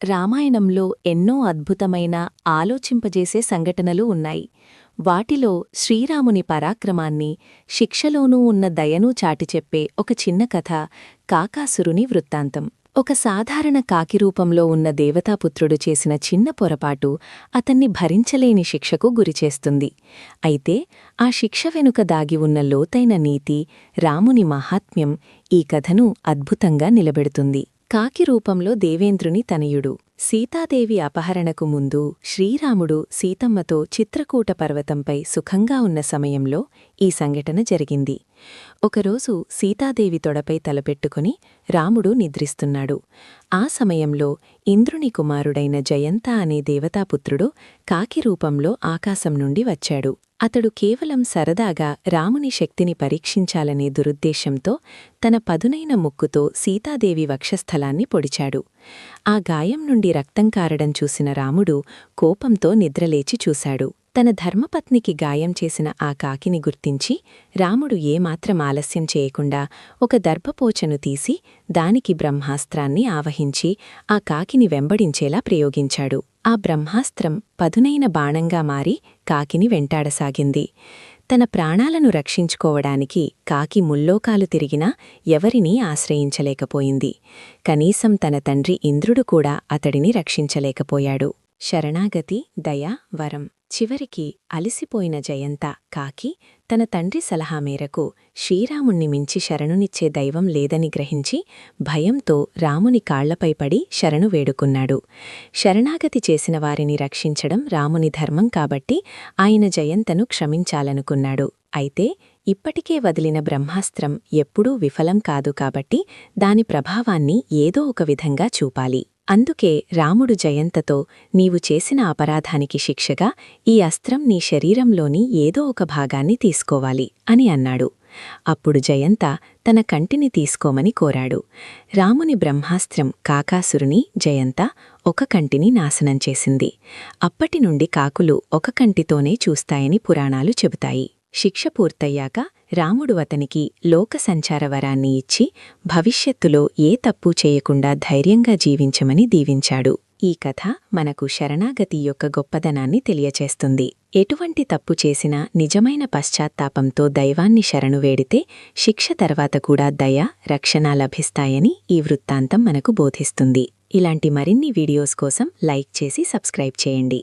రామాయణంలో ఎన్నో అద్భుతమైన ఆలోచింపజేసే సంఘటనలు ఉన్నాయి. వాటిలో శ్రీరాముని పరాక్రమాన్ని శిక్షలోనూ ఉన్న దయనూ చాటిచెప్పే ఒక చిన్న కథ కాకాసురుని వృత్తాంతం. ఒక సాధారణ కాకి రూపంలో ఉన్న దేవతాపుత్రుడు చేసిన చిన్న పొరపాటు అతన్ని భరించలేని శిక్షకు గురిచేస్తుంది అయితే ఆ శిక్ష వెనుక దాగి ఉన్న లోతైన నీతి రాముని మహాత్మ్యం ఈ కథను అద్భుతంగా నిలబెడుతుంది. కాకి రూపంలో దేవేంద్రుని తనయుడు. సీతాదేవి అపహరణకు ముందు శ్రీరాముడు సీతమ్మతో చిత్రకూట పర్వతంపై సుఖంగా ఉన్న సమయంలో ఈ సంఘటన జరిగింది. ఒకరోజు సీతాదేవి తొడపై తలపెట్టుకుని రాముడు నిద్రిస్తున్నాడు. ఆ సమయంలో ఇంద్రుని కుమారుడైన జయంత అనే దేవతాపుత్రుడు కాకి రూపంలో ఆకాశం నుండి వచ్చాడు. అతడు కేవలం సరదాగా రాముని శక్తిని పరీక్షించాలనే దురుద్దేశంతో తన పదునైన ముక్కుతో సీతాదేవి వక్షస్థలాన్ని పొడిచాడు. ఆ గాయం నుండి రక్తం కారడం చూసిన రాముడు కోపంతో నిద్రలేచి చూశాడు. తన ధర్మపత్నికి గాయం చేసిన ఆ కాకిని గుర్తించి రాముడు ఏమాత్రం ఆలస్యం చేయకుండా ఒక దర్భపోచను తీసి దానికి బ్రహ్మాస్త్రాన్ని ఆవహించి ఆ కాకిని వెంబడించేలా ప్రయోగించాడు. ఆ బ్రహ్మాస్త్రం పదునైన బాణంగా మారి కాకిని వెంటాడసాగింది. తన ప్రాణాలను రక్షించుకోవడానికి కాకి ముల్లోకాలు తిరిగినా ఎవరినీ ఆశ్రయించలేకపోయింది. కనీసం తన తండ్రి ఇంద్రుడు కూడా అతడిని రక్షించలేకపోయాడు. శరణాగతి దయ వరం. చివరికి అలిసిపోయిన జయంత కాకి తన తండ్రి సలహా మేరకు శ్రీరాముణ్ణి మించి శరణునిచ్చే దైవం లేదని గ్రహించి భయంతో రాముని కాళ్ళపై పడి శరణు వేడుకున్నాడు. శరణాగతి చేసిన వారిని రక్షించడం రాముని ధర్మం కాబట్టి ఆయన జయంతను క్షమించాలనుకున్నాడు. అయితే ఇప్పటికే వదిలిన బ్రహ్మాస్త్రం ఎప్పుడూ విఫలం కాదు కాబట్టి దాని ప్రభావాన్ని ఏదో ఒక విధంగా చూపాలి. అందుకే రాముడు జయంతతో నీవు చేసిన అపరాధానికి శిక్షగా ఈ అస్త్రం నీ శరీరంలోని ఏదో ఒక భాగాన్ని తీసుకోవాలి అని అన్నాడు. అప్పుడు జయంత తన కంటిని తీసుకోమని కోరాడు. రాముని బ్రహ్మాస్త్రం కాకాసురుని జయంత ఒక కంటిని నాశనం చేసింది. అప్పటినుండి కాకులు ఒక కంటితోనే చూస్తాయని పురాణాలు చెబుతాయి. శిక్ష పూర్తయ్యాక రాముడు అతనికి లోక సంచార వరాన్ని ఇచ్చి భవిష్యత్తులో ఏ తప్పు చేయకుండా ధైర్యంగా జీవించమని దీవించాడు. ఈ కథ మనకు శరణాగతి యొక్క గొప్పదనాన్ని తెలియచేస్తుంది. ఎటువంటి తప్పు చేసినా నిజమైన పశ్చాత్తాపంతో దైవాన్ని శరణు వేడితే శిక్ష తర్వాత కూడా దయ రక్షణ లభిస్తాయని ఈ వృత్తాంతం మనకు బోధిస్తుంది. ఇలాంటి మరిన్ని వీడియోస్ కోసం లైక్ చేసి సబ్స్క్రైబ్ చేయండి.